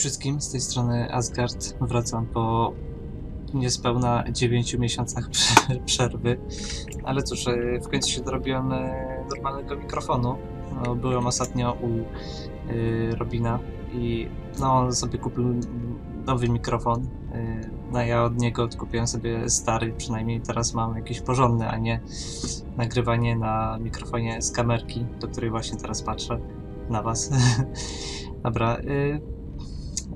Wszystkim, z tej strony Asgard. Wracam po niespełna 9 miesiącach prze- przerwy. Ale cóż, e, w końcu się dorobiłem e, normalnego mikrofonu. No, byłem ostatnio u e, Robina i no, on sobie kupił nowy mikrofon. No ja od niego odkupiłem sobie stary, przynajmniej teraz mam jakiś porządny, a nie nagrywanie na mikrofonie z kamerki, do której właśnie teraz patrzę na was. Dobra,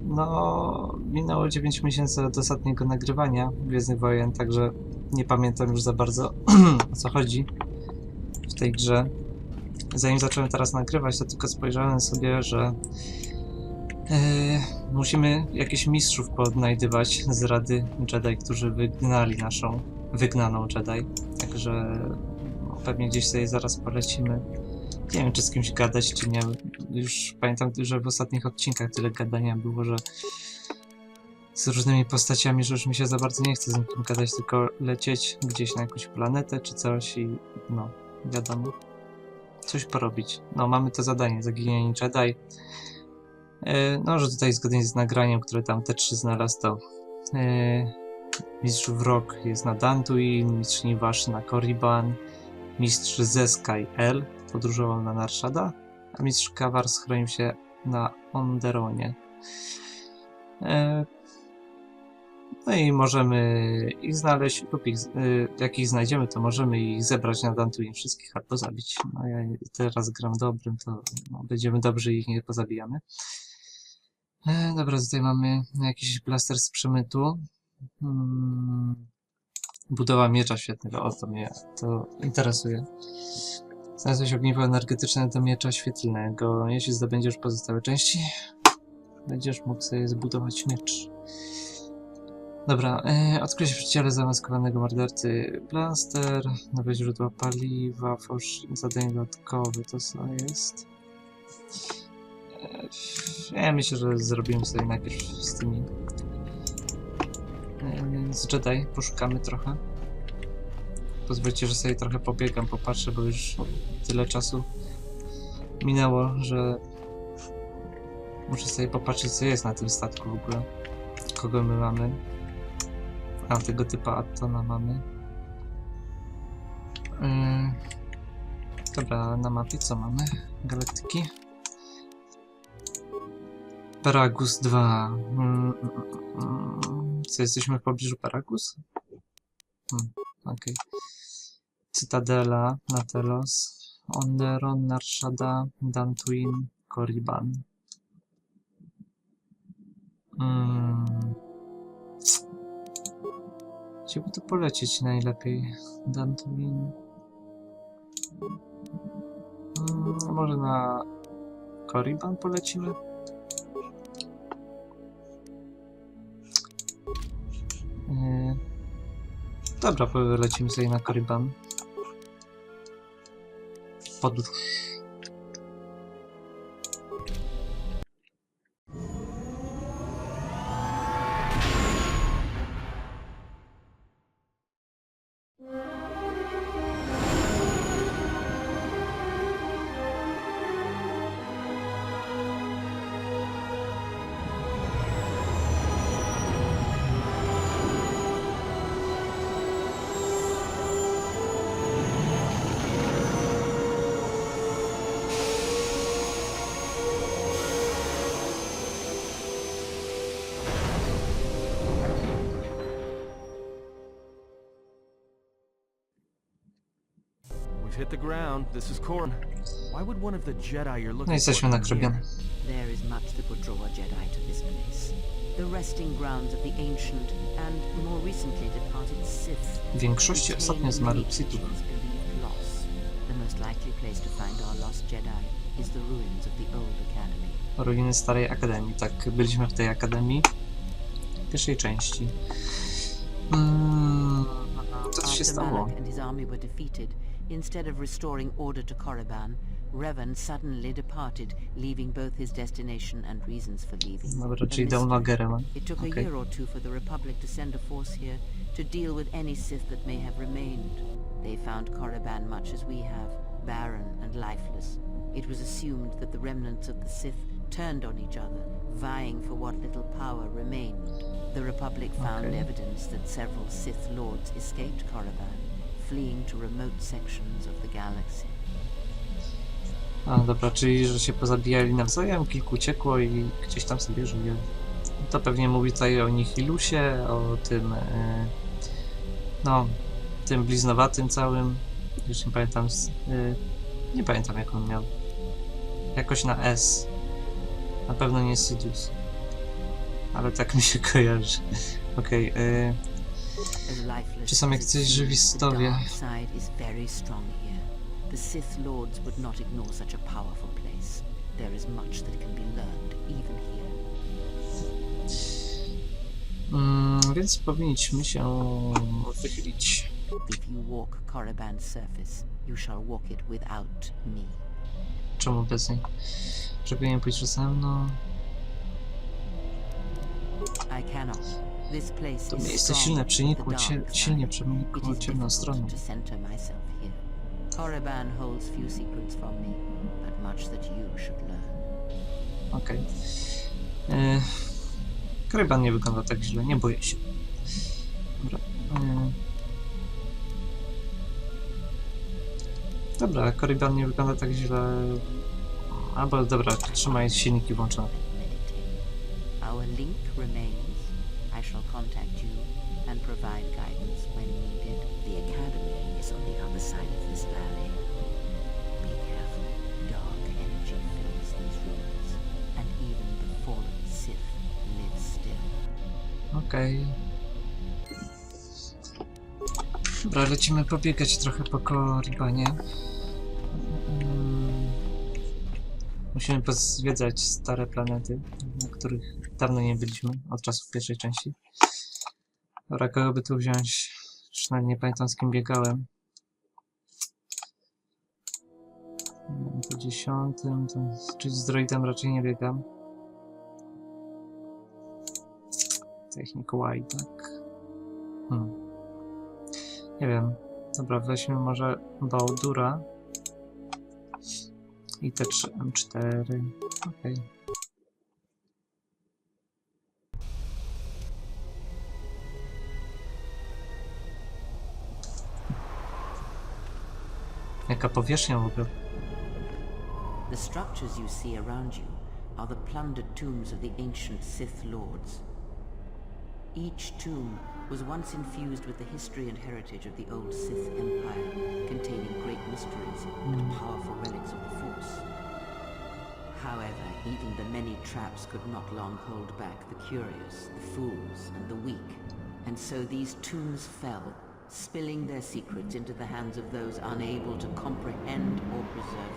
no, minęło 9 miesięcy od ostatniego nagrywania Gwiezdnych Wojen, także nie pamiętam już za bardzo o co chodzi w tej grze. Zanim zacząłem teraz nagrywać, to tylko spojrzałem sobie, że yy, musimy jakichś mistrzów poodnajdywać z Rady Jedi, którzy wygnali naszą wygnaną Jedi. Także no, pewnie gdzieś sobie zaraz polecimy. Nie wiem, czy z kimś gadać, czy nie. Już pamiętam, że w ostatnich odcinkach tyle gadania było, że z różnymi postaciami, że już mi się za bardzo nie chce z nikim gadać, tylko lecieć gdzieś na jakąś planetę czy coś i no, wiadomo, coś porobić. No, mamy to zadanie, zaginienie Jedi. E, no, że tutaj zgodnie z nagraniem, które tam te trzy znalazł, to e, mistrz Wrok jest na Dantooine, mistrz Niwasz na Korriban, mistrz Zeskai L podróżował na Narshada, mistrz Kawar schronił się na Onderonie. E, No i możemy ich znaleźć, lub ich, e, jak ich znajdziemy, to możemy ich zebrać na Dantooine wszystkich albo zabić. No ja teraz gram dobrym, to no, będziemy dobrzy i ich nie pozabijamy. E, Dobra, tutaj mamy jakiś blaster z przemytu. Hmm. Budowa miecza świetnego, o to mnie to interesuje. Znalazłeś ogniwo energetyczne do miecza świetlnego. Jeśli zdobędziesz pozostałe części, będziesz mógł sobie zbudować miecz. Dobra, e, odkryć w ciele zamaskowanego mordercy blaster, nowe źródła paliwa, fałsz, zadanie dodatkowe, to co jest? E, ja myślę, że zrobimy sobie najpierw z tymi e, z Jedi, poszukamy trochę. Pozwólcie, że sobie trochę pobiegam, popatrzę, bo już tyle czasu minęło, że muszę sobie popatrzeć, co jest na tym statku w ogóle. Kogo my mamy. A tego typa Attona mamy. Yy. Dobra, na mapie co mamy? Galaktyki. Paragus 2. Mm, mm, mm. Co, jesteśmy w pobliżu Paragus? Hmm, okej. Cytadela, Natelos, Onderon, Narshada, Dantooine, Korriban. Mm. Gdzie by tu polecieć najlepiej? Dantooine. Mm, może na Korriban polecimy? Yy. Dobra, polecimy sobie na Korriban. Padus. We've hit the ground. This is Korn. Why would one of the Jedi you're No looking jesteśmy for Korriban. here? There is much that would draw a Jedi to this place. The resting grounds of the ancient and more recently departed Sith. W większości ostatnio zmarłych Sithów. The most likely place to find our lost Jedi is the ruins of the old academy. Ruiny Starej Akademii. Tak, byliśmy w tej Akademii. W pierwszej części. Mm, co tu się After stało? Malak and his army were defeated, instead of restoring order to Korriban, Revan suddenly departed, leaving both his destination and reasons for leaving. Dobra, czyli dał mystery. nogę It took a year or two for the Republic to send a force here to deal with any Sith that may have remained. They found Korriban much as we have, barren and lifeless. It was assumed that the remnants of the Sith turned on each other, vying for what little power remained. The Republic found Okay. evidence that several Sith Lords escaped Korriban, fleeing to remote sections of the galaxy. A, dobra, czyli że się pozabijali nawzajem, kilku uciekło i gdzieś tam sobie żyje. To pewnie mówi tutaj o Nihilusie, o tym, e, no, tym bliznowatym całym, już nie pamiętam, e, nie pamiętam jak on miał. Jakoś na S. Na pewno nie Sidious. Ale tak mi się kojarzy. Okej, e, As lifeless Czy są as jacyś it żywi seems, the Sith Lords would not ignore such a powerful place. There is much that can be learned even here. mm, więc powinniśmy się wychylić. If you walk Korriban's surface, you shall walk it without me. Czemu bez niej? Nie pójść ze mną? I cannot. To miejsce silne przenikło, cie, silnie przenikło ciemną stroną. Korriban holds few secrets from me, but much that you should learn. Okej. Okay. Kryban nie wygląda tak źle, nie boję się. Dobra. E, dobra, Koryban nie wygląda tak źle. Albo dobra, trzymaj silniki włączone. Our link remains. I shall contact you and provide guidance when needed. The academy is on the other side of this valley. Be careful. Dark energy fills these rooms, and even the fallen Sith live still. Dobra, lecimy pobiegać trochę po Korybanie. Mm. Musimy pozwiedzać stare planety, których dawno nie byliśmy, od czasów pierwszej części. Dobra, kogo by tu wziąć? Już nawet nie pamiętam z kim biegałem. Mm, Po dziesiątym, to, czyli z droidem raczej nie biegam. Technik Y, tak. Hmm. Nie wiem. Dobra, weźmy może Baldura. I te 3 M4. Okej. Jaka powierzchnia w ogóle? The structures you see around you are the plundered tombs of the ancient Sith Lords. Each tomb was once infused with the history and heritage of the old Sith Empire, containing great mysteries and hmm. powerful relics of the Force. However, even the many traps could not long hold back the curious, the fools, and the weak, and so these tombs fell, spilling their secrets into the hands of those unable to comprehend or preserve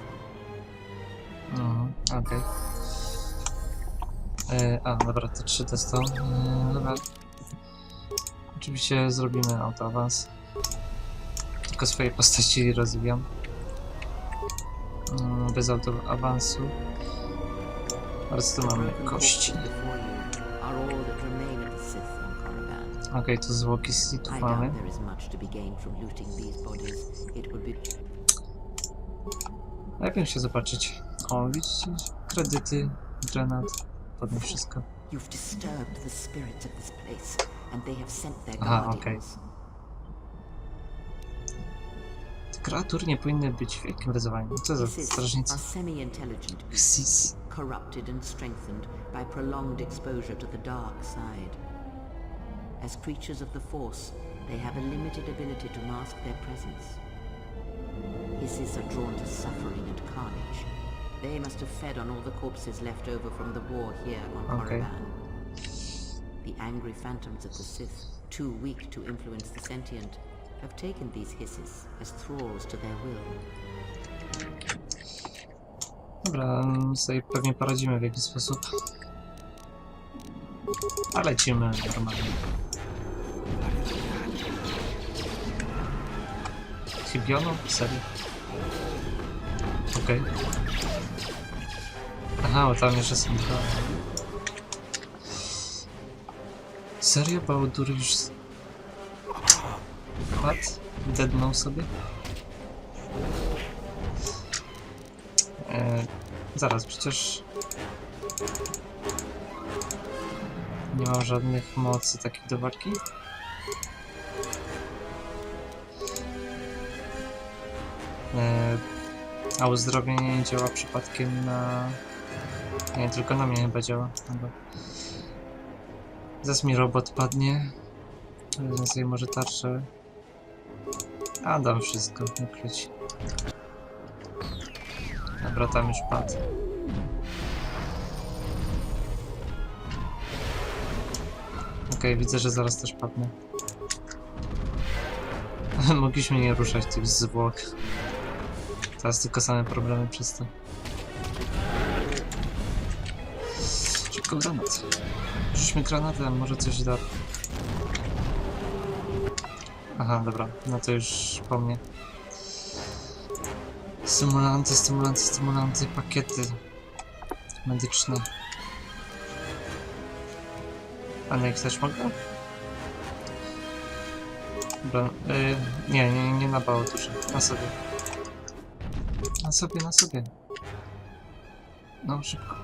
them. Mhm, okej. E, A, dobra, to 3 to 100. E, dobra. Oczywiście zrobimy autoawans. Tylko swoje postaci rozwijam. Mm, Bez autoawansu. Oraz tu mamy kości. corpses before you are all that remain Okej, to zwłoki Sithów mamy. Najpierw się zobaczyć. O, widzicie? Kredyty, granat, potem wszystko. Aha, guardians. Te kreatury nie powinny być w wielkim wyzwaniu. Co za strażnicy? Xis. corrupted and strengthened by prolonged exposure to the dark side. As creatures of the Force, they have a limited ability to mask their presence. Hisses are drawn to suffering and carnage. They must have fed on all the corpses left over from the war here on Okay. Korriban. The angry phantoms of the Sith, too weak to influence the sentient, have taken these hisses as thralls to their will. Dobra, mm, sobie pewnie poradzimy w jakiś sposób. A lecimy normalnie. Hibiono? Serio? Okej. Aha, bo tam jeszcze są dwa. Serio? Bałdur już... Padł? Deadnął sobie? E, zaraz, przecież... Nie mam żadnych mocy takich do walki. A uzdrowienie nie działa przypadkiem na... Nie, tylko na mnie chyba działa. Dobra. Zaraz mi robot padnie. Wezmę sobie może tarczę. A, dam wszystko, nie kryć. Dobra, tam już padł. Okej, widzę, że zaraz też padnę. Mogliśmy nie ruszać tych zwłok. Teraz tylko same problemy przez to. Szybko granat. Rzućmy granatem, może coś da. Aha, dobra, no to już po mnie. Stymulanty, stymulanty, stymulanty, pakiety medyczne. A na ich też mogę? Dobra, y, nie, nie, nie na bałturze, na sobie. Na sobie, na sobie. No, szybko.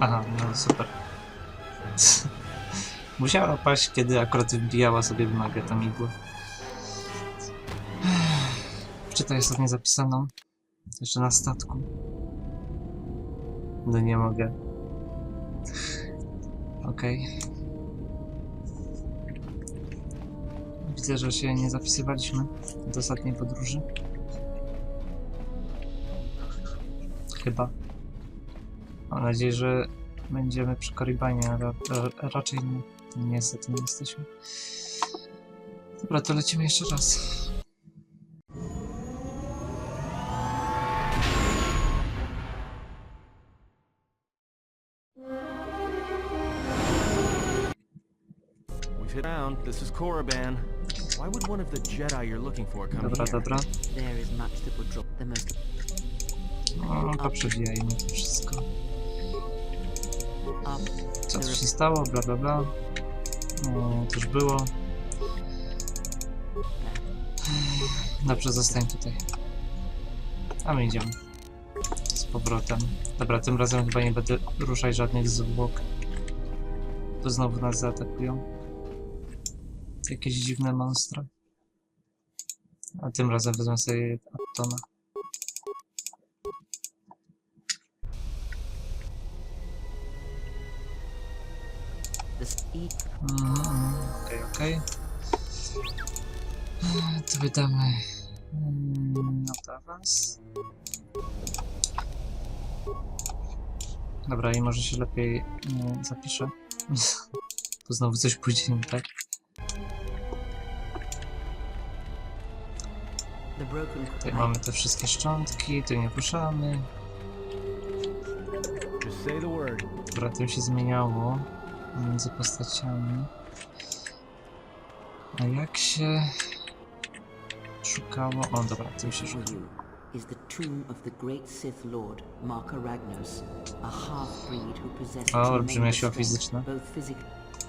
Aha, no super. Musiała paść, kiedy akurat wbijała sobie w nogę tam igłę. Wczytaj ostatnio zapisaną. Jeszcze na statku. No nie mogę. Okej. Widzę, że się nie zapisywaliśmy do ostatniej podróży. Chyba. Mam nadzieję, że będziemy przy Korybanie, ale ra- raczej nie. Niestety nie jesteśmy. Dobra, to lecimy jeszcze raz. This is Korriban. Why would one of the Jedi you're looking for come Dobra, here? dobra. There is much that would drop the most No, to przewijajmy to wszystko. Co tu się stało, bla bla bla. No, to już było. Dobrze, zostań tutaj. A my idziemy. Z powrotem. Dobra, tym razem chyba nie będę ruszać żadnych zwłok. To znowu nas zaatakują. Jakieś dziwne monstra. A tym razem wezmę sobie Attona. Okej, okej. Eee, To wydamy mm, na awans. Dobra, i może się lepiej mm, zapiszę. Bo znowu coś pójdzie nie tak. Tutaj mamy te wszystkie szczątki, tu nie ruszamy. Dobra, tym się zmieniało między postaciami. A jak się szukało? O, dobra, tym się you is the tomb of the great Sith Lord Marka Ragnos, a half-breed who possessed O, olbrzymia siła fizyczna.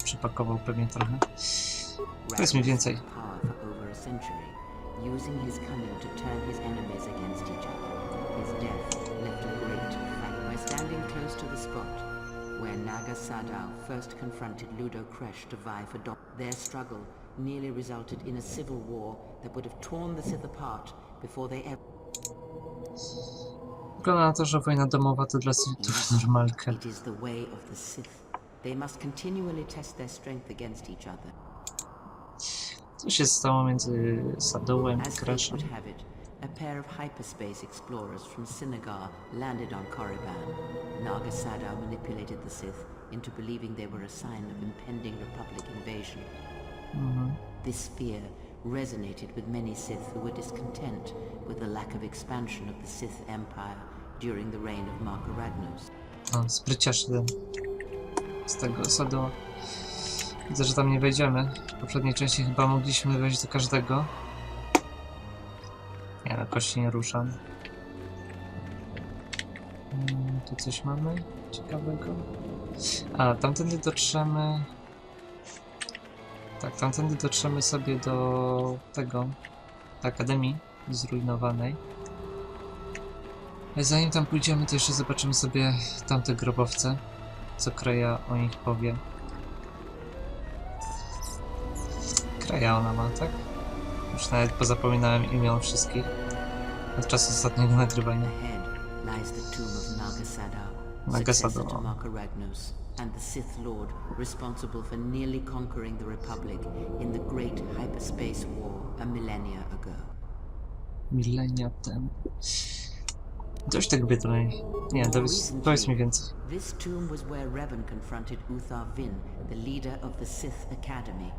Przypakował pewnie trochę. Więcej. Over a century, using his cunning to turn his enemies against each other. His death left a great fact by standing close to the spot where Naga Sadao first confronted Ludo Kresh to vie for Dom. Their struggle nearly resulted in a civil war that would have torn the Sith apart before they ever Wygląda na to, że wojna domowa to dla Sithów normalka. It is the way of the Sith. They must continually test their strength against each other. Co się stało między Sadołem i fate A pair of hyperspace explorers from Sinagar landed on Korriban. Naga Sadao manipulated the Sith into believing they were a sign of impending Republic invasion. Mhm. This fear resonated with many Sith who were discontent with the lack of expansion of the Sith Empire during the reign of Marka Ragnos. O, spryciarz jeden. Z tego Sadoła. Widzę, że tam nie wejdziemy. W poprzedniej części chyba mogliśmy wejść do każdego. Nie, na kości nie ruszam. Mm, Tu coś mamy ciekawego. A, tamtędy dotrzemy... Tak, tamtędy dotrzemy sobie do tego... Akademii zrujnowanej. Zanim tam pójdziemy, to jeszcze zobaczymy sobie tamte grobowce. co Kreja o nich powie. Kreja ona ma, tak? Już nawet pozapominałem imion wszystkich od czasu ostatniego nagrywania. Successor to Makaragnos, and the Sith Lord responsible for nearly conquering the Republic in the Great Hyperspace War a millennia ago. Milenia temu. Dość tego biedronej. Nie, powiedz, powiedz mi więcej. This tomb was where Revan confronted Uthar Vin, the leader of the Sith Academy.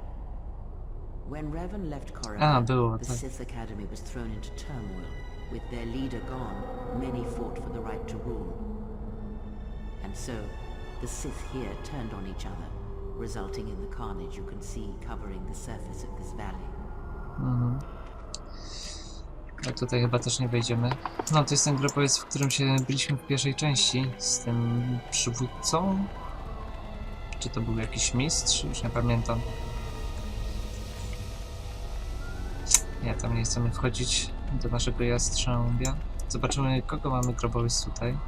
When Revan left A, Korriban, było, the tak. Sith Academy was thrown into turmoil. With their leader gone, many fought for the right to rule. And so, the Sith here turned on each other, resulting in the carnage you can see covering the surface of this valley. Mhm. Ale tutaj chyba też nie wejdziemy. No, to jest ten grobowiec, w którym się byliśmy w pierwszej części z tym przywódcą. Czy to był jakiś mistrz? Już nie pamiętam. Ja tam nie chcemy wchodzić do naszego jastrzębia. Zobaczymy, kogo mamy grobowiec tutaj.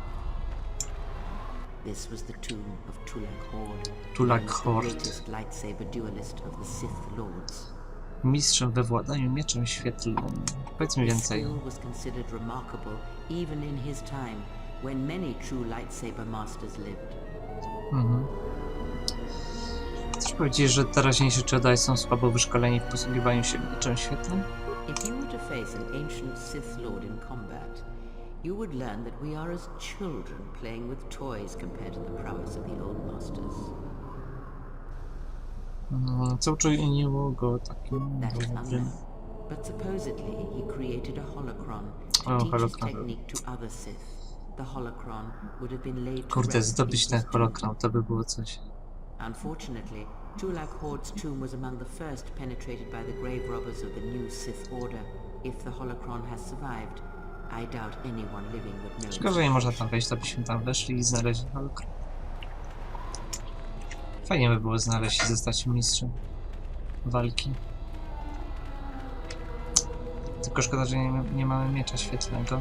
This was the tomb of Tulak Hord, Tulak known as the Hord. greatest lightsaber duelist of the Sith Lords. Mistrzem we władaniu mieczem świetlnym. Powiedz mi His więcej. skill was considered remarkable even in his time, when many true lightsaber masters lived. Mhm. Chcesz powiedzieć, że teraźniejsi Jedi są słabo wyszkoleni w posługiwaniu się mieczem świetlnym? If you were to face an ancient Sith Lord in combat, you would learn that we are as children playing with toys compared to the prowess of the old masters. Co uczyniło go takim That is unknown. But supposedly he created a holocron to Oh, teach his technique to other Sith. The holocron would have been laid to Kurde, zdobyć ten holokron, to by było coś. Unfortunately, Tulak Horde's tomb was among the first penetrated by the grave robbers of the new Sith Order. If the holocron has survived, I doubt anyone living would know. Szkoda, nie można tam wejść, to byśmy tam weszli i znaleźli holokron. Fajnie by było znaleźć i zostać mistrzem walki. Tylko szkoda, że nie, nie mamy miecza świetlnego.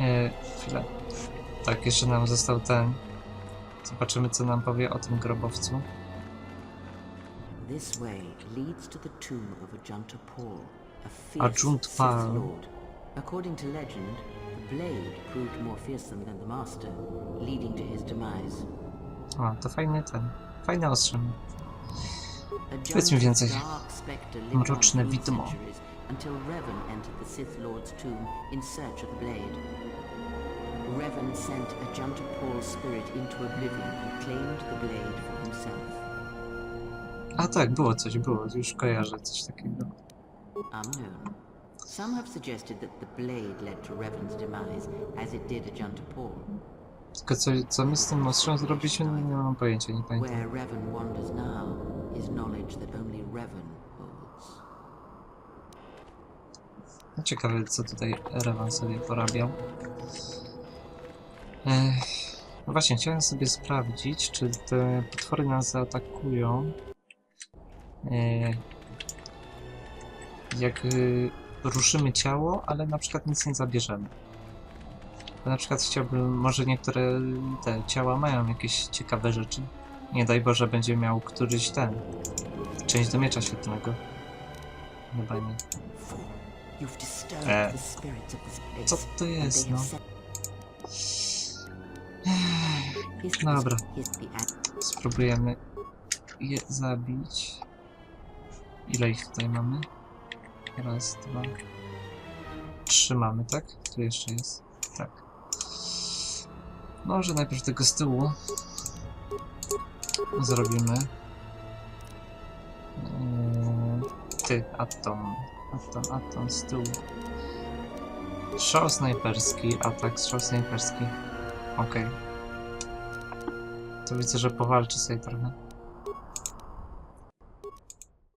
E, chwilę. Tak, jeszcze nam został ten. Zobaczymy, co nam powie o tym grobowcu. This way leads to the tomb of Ajunta Paul, a fierce Sith. Lord. According to legend, the blade proved more fearsome than the Master, leading to his demise. O, to fajny ten. Fajny ostrzem. Ajunta's Powiedz mi więcej. Mroczne widmo. until Revan entered the Sith Lord's tomb in search of the blade. Revan sent Ajunta Paul's spirit into oblivion and claimed the blade for himself. A tak, było coś, było. Już kojarzę coś takiego. Unknown. Some have suggested that the blade led to Revan's demise, as it did Ajunta Paul. Tylko co, co my z tym ostrzem zrobiliśmy, no nie mam pojęcia, nie pamiętam. Where Revan wanders now is knowledge that only Revan holds. No Ciekawe, co tutaj Revan sobie porabiał. Ech, no właśnie, chciałem sobie sprawdzić, czy te potwory nas zaatakują. Ech, jak y, ruszymy ciało, ale na przykład nic nie zabierzemy. Bo na przykład chciałbym, może niektóre te ciała mają jakieś ciekawe rzeczy. Nie daj Boże, będzie miał któryś ten. Część do miecza świetlnego. Chyba nie. Place. Co to jest, no? Dobra. Spróbujemy je zabić. Ile ich tutaj mamy? Raz, dwa. Trzy mamy, tak? Tu jeszcze jest. Tak. Może najpierw tego z tyłu zrobimy. Eee, Ty, Atom. Atom, Atom z tyłu. Strzał snajperski, atak, strzał snajperski. Okej. To widzę, że powalczy sobie trochę.